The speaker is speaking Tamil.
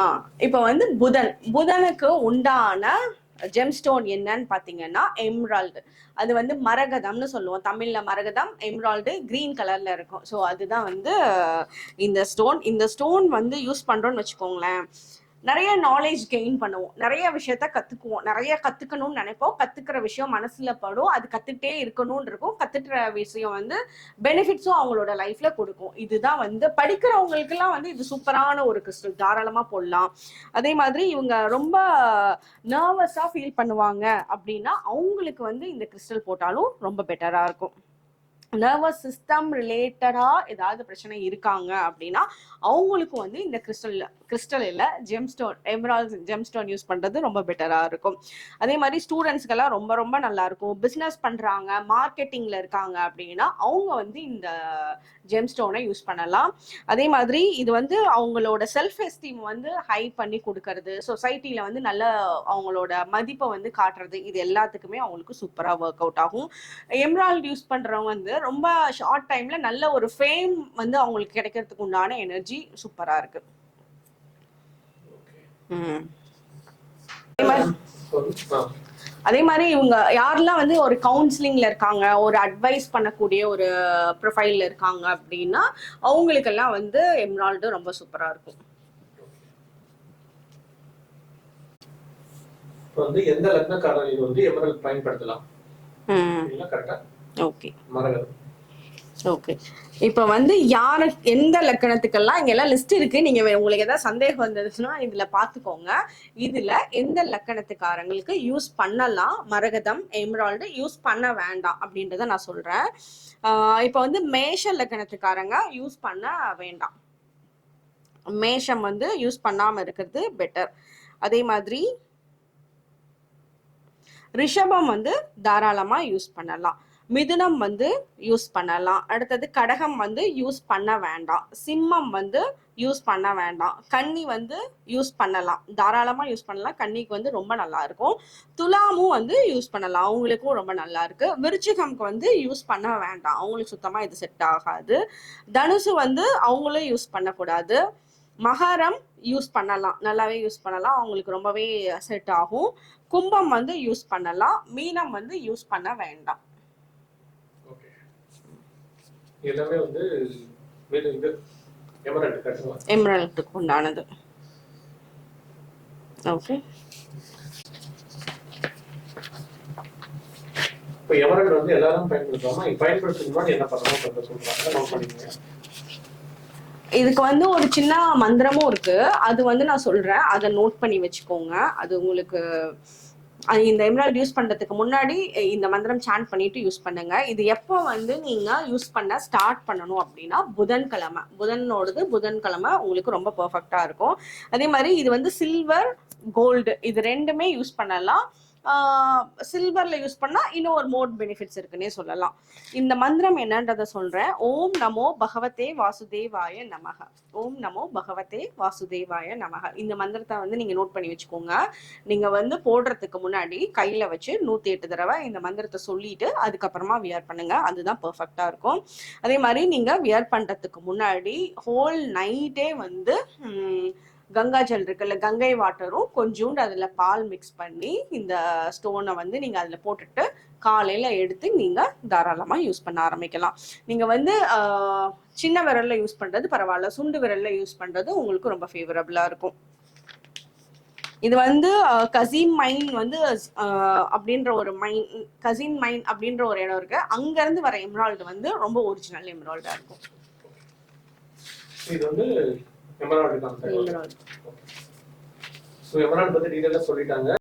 ஆ இப்போ வந்து புதன். புதனுக்கு உண்டான ஜெம்ஸ்டோன் என்னன்னு பாத்தீங்கன்னா எம்ரால்டு அது வந்து மரகதம்னு சொல்லுவோம். தமிழ்ல மரகதம் எம்ரால்டு கிரீன் கலர்ல இருக்கும். ஸோ அதுதான் வந்து இந்த ஸ்டோன் இந்த ஸ்டோன் வந்து யூஸ் பண்றோம்னு வச்சுக்கோங்களேன். நிறைய நாலேஜ் கெயின் பண்ணுவோம். நிறைய விஷயத்த கத்துக்குவோம். நிறைய கத்துக்கணும்னு நினைப்போம். கத்துக்கிற விஷயம் மனசுல படும். அது கத்துக்கிட்டே இருக்கணும்னு இருக்கும். கத்துக்கிற விஷயம் வந்து பெனிஃபிட்ஸும் அவங்களோட லைஃப்ல கொடுக்கும். இதுதான் வந்து படிக்கிறவங்களுக்கு எல்லாம் வந்து இது சூப்பரான ஒரு கிறிஸ்டல் தாராளமா போடலாம். அதே மாதிரி இவங்க ரொம்ப நர்வஸா ஃபீல் பண்ணுவாங்க அப்படின்னா அவங்களுக்கு வந்து இந்த கிறிஸ்டல் போட்டாலும் ரொம்ப பெட்டரா இருக்கும். நர்வஸ் சிஸ்டம் ரிலேட்டடாக ஏதாவது பிரச்சனை இருக்காங்க அப்படின்னா அவங்களுக்கு வந்து இந்த கிறிஸ்டல் கிறிஸ்டல் இல்ல ஜெம்ஸ்டோன் ஜெம் ஜெம்ஸ்டோன் யூஸ் பண்ணுறது ரொம்ப பெட்டராக இருக்கும். அதே மாதிரி ஸ்டூடெண்ட்ஸ்க்கெல்லாம் ரொம்ப ரொம்ப நல்லா இருக்கும். பிஸ்னஸ் பண்ணுறாங்க மார்க்கெட்டிங்கில் இருக்காங்க அப்படின்னா அவங்க வந்து இந்த ஜெம் ஸ்டோனை யூஸ் பண்ணலாம். அதே மாதிரி இது வந்து அவங்களோட செல்ஃப் எஸ்டீம் வந்து ஹை பண்ணி கொடுக்கறது சொசைட்டியில் வந்து நல்ல அவங்களோட மதிப்பை வந்து காட்டுறது இது எல்லாத்துக்குமே அவங்களுக்கு சூப்பராக ஒர்க் அவுட் ஆகும். எம்ரால்ட் யூஸ் பண்ணுறவங்க வந்து ரொம்ப ஷார்ட் டைம்ல நல்ல ஒரு ஃபேம் வந்து அவங்களுக்கு கிடைக்கிறதுக்கு உண்டான எனர்ஜி சூப்பரா இருக்கு. அதே மாதிரி இவங்க யாரெல்லாம் வந்து ஒரு கவுன்சிலிங்ல இருக்காங்க ஒரு அட்வைஸ் பண்ணக்கூடிய ஒரு ப்ரொஃபைல்ல இருக்காங்க அப்படின்னா அவங்களுக்கெல்லாம் வந்து எம்ரால்டு ரொம்ப சூப்பரா இருக்கும். வந்து எந்த லக்னக்காரர்கள் வந்து எமரல் பயன்படுத்தலாம்? கரெக்டா ஓகே ஓகே இப்போ வந்து யாரு எந்த லக்கணத்துக்கெல்லாம் இங்க எல்லாம் லிஸ்ட் இருக்கு? நீங்க உங்களுக்கு ஏதாவது சந்தேகம் வந்ததுன்னா இதுல பாத்துக்கோங்க. இதுல எந்த லக்கணத்துக்காரங்களுக்கு யூஸ் பண்ணலாம்? மரகதம் எம்ராய்டு யூஸ் பண்ண வேண்டாம் அப்படின்றத நான் சொல்றேன். இப்போ வந்து மேஷ லக்கணத்துக்காரங்க யூஸ் பண்ண வேண்டாம். மேஷம் வந்து யூஸ் பண்ணாம இருக்கிறது பெட்டர் அதே மாதிரி ரிஷபம் வந்து தாராளமா யூஸ் பண்ணலாம். மிதுனம் வந்து யூஸ் பண்ணலாம். அடுத்தது கடகம் வந்து யூஸ் பண்ண வேண்டாம். சிம்மம் வந்து யூஸ் பண்ண வேண்டாம். கன்னி வந்து யூஸ் பண்ணலாம். தாராளமாக யூஸ் பண்ணலாம். கன்னிக்கு வந்து ரொம்ப நல்லா இருக்கும். துலாமும் வந்து யூஸ் பண்ணலாம். அவங்களுக்கும் ரொம்ப நல்லா இருக்கு. விருச்சிகம்க்கு வந்து யூஸ் பண்ண வேண்டாம். அவங்களுக்கு சுத்தமாக இது செட் ஆகாது. தனுசு வந்து அவங்களும் யூஸ் பண்ணக்கூடாது. மகரம் யூஸ் பண்ணலாம். நல்லாவே யூஸ் பண்ணலாம். அவங்களுக்கு ரொம்பவே செட் ஆகும். கும்பம் வந்து யூஸ் பண்ணலாம். மீனம் வந்து யூஸ் பண்ண வேண்டாம். எல்லாமே வந்து இது உண்டானது. ஓகே இப்போ எமரல்ட் வந்து எல்லாரும் பயன்படுத்துவாங்க பயன்படுத்துறதுக்கு முன்னாடி என்ன பண்ணணும் கொஞ்சம் சொல்றாங்க. நோட் பண்ணிக்கோங்க. இதுக்கு வந்து ஒரு சின்ன மந்திரமும் இருக்கு. அது வந்து நான் சொல்றேன். அதை நோட் பண்ணி வச்சுக்கோங்க. அது உங்களுக்கு இந்த எம்ராய்டு யூஸ் பண்றதுக்கு முன்னாடி இந்த மந்திரம் சாண்ட் பண்ணிட்டு யூஸ் பண்ணுங்க. இது எப்போ வந்து நீங்க யூஸ் பண்ண ஸ்டார்ட் பண்ணணும் அப்படின்னா புதன்கிழமை. புதனோடது புதன்கிழமை உங்களுக்கு ரொம்ப பர்ஃபெக்டாக இருக்கும். அதே மாதிரி இது வந்து சில்வர் கோல்டு இது ரெண்டுமே யூஸ் பண்ணலாம். சில்வர்ல யூஸ் பண்ணா இன்னும் ஒரு மோட் பெனிஃபிட்ஸ் இருக்குன்னே சொல்லலாம். இந்த மந்திரம் என்னன்றத சொல்றேன். ஓம் நமோ பகவதே வாசுதேவாய நமக. ஓம் நமோ பகவதே வாசுதேவாய நமக. இந்த மந்திரத்தை வந்து நீங்க நோட் பண்ணி வச்சுக்கோங்க. நீங்க வந்து போடுறதுக்கு முன்னாடி கையில வச்சு நூத்தி எட்டு தடவை இந்த மந்திரத்தை சொல்லிட்டு அதுக்கப்புறமா வியர் பண்ணுங்க. அதுதான் பெர்ஃபெக்டா இருக்கும். அதே மாதிரி நீங்க வியர் பண்றதுக்கு முன்னாடி ஹோல் நைட்டே வந்து கங்கா ஜல் இருக்குல்ல கங்கை வாட்டரும் கொஞ்சோண்டு அதில் பால் மிக்ஸ் பண்ணி இந்த ஸ்டோனை வந்து நீங்கள் அதில் போட்டுட்டு காலையில் எடுத்து நீங்கள் தாராளமாக யூஸ் பண்ண ஆரம்பிக்கலாம். நீங்கள் வந்து சின்ன விரல்ல யூஸ் பண்ணுறது பரவாயில்ல சுண்டு விரல்ல யூஸ் பண்ணுறது உங்களுக்கு ரொம்ப ஃபேவரபுளாக இருக்கும். இது வந்து கசின் மைன் வந்து ஆஹ், அப்படின்ற ஒரு மைன் கசின் மைன் அப்படின்ற ஒரு இடம் இருக்கு. அங்கிருந்து வர எம்ராய்டு வந்து ரொம்ப ஒரிஜினல் எம்ராய்டா இருக்கும். இது வந்து எமரால்டு தான் ஸோ எமரால்டு பத்தி டீட்டெயிலாக சொல்லிட்டாங்க.